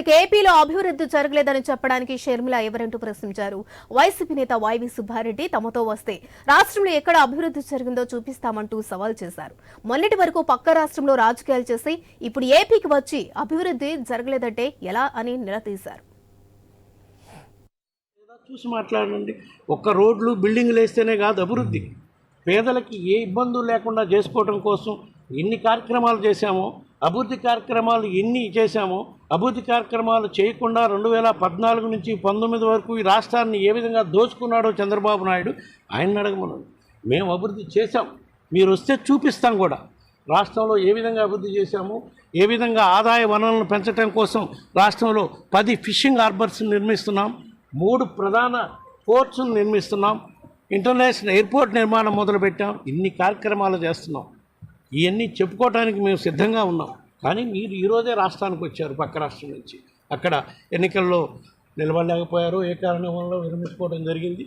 ఏపీలో అభివృద్ధి జరగలేదని చెప్పడానికి షర్మిల ఎవరంటూ ప్రశ్నించారు. వైసీపీ నేత వైవి సుబ్బారెడ్డి తమతో వస్తే రాష్ట్రంలో ఎక్కడ అభివృద్ధి జరిగిందో చూపిస్తామంటూ సవాల్ చేశారు. మొన్నటి వరకు పక్క రాష్ట్రంలో రాజకీయాలు చేసి ఇప్పుడు ఏపీకి వచ్చి అభివృద్ధి జరగలేదంటే ఎలా అని నిలదీశారు చూసి మాట్లాడండి. ఒక్క రోడ్లు బిల్డింగ్లు వేస్తేనే కాదు అభివృద్ధి. పేదలకి ఏ ఇబ్బందులు లేకుండా చేసుకోవడం కోసం ఎన్ని కార్యక్రమాలు చేశామో అభివృద్ధి కార్యక్రమాలు ఎన్ని చేశామో అభివృద్ధి కార్యక్రమాలు చేయకుండా రెండు వేల పద్నాలుగు నుంచి పంతొమ్మిది వరకు ఈ రాష్ట్రాన్ని ఏ విధంగా దోచుకున్నాడో చంద్రబాబు నాయుడు ఆయన అడగమన్నాడు మేము అభివృద్ధి చేశాం. మీరు వస్తే చూపిస్తాం కూడా. రాష్ట్రంలో ఏ విధంగా అభివృద్ధి చేశాము ఏ విధంగా ఆదాయ వనరులను పెంచడం కోసం రాష్ట్రంలో పది ఫిషింగ్ హార్బర్స్ని నిర్మిస్తున్నాం మూడు ప్రధాన పోర్ట్స్ని నిర్మిస్తున్నాం ఇంటర్నేషనల్ ఎయిర్పోర్ట్ నిర్మాణం మొదలుపెట్టాం ఇన్ని కార్యక్రమాలు చేస్తున్నాం. ఇవన్నీ చెప్పుకోవటానికి మేము సిద్ధంగా ఉన్నాం. కానీ మీరు ఈరోజే రాష్ట్రానికి వచ్చారు పక్క రాష్ట్రం నుంచి. అక్కడ ఎన్నికల్లో నిలబడలేకపోయారు. ఏ కారణం వల్ల విరమించుకోవడం జరిగింది?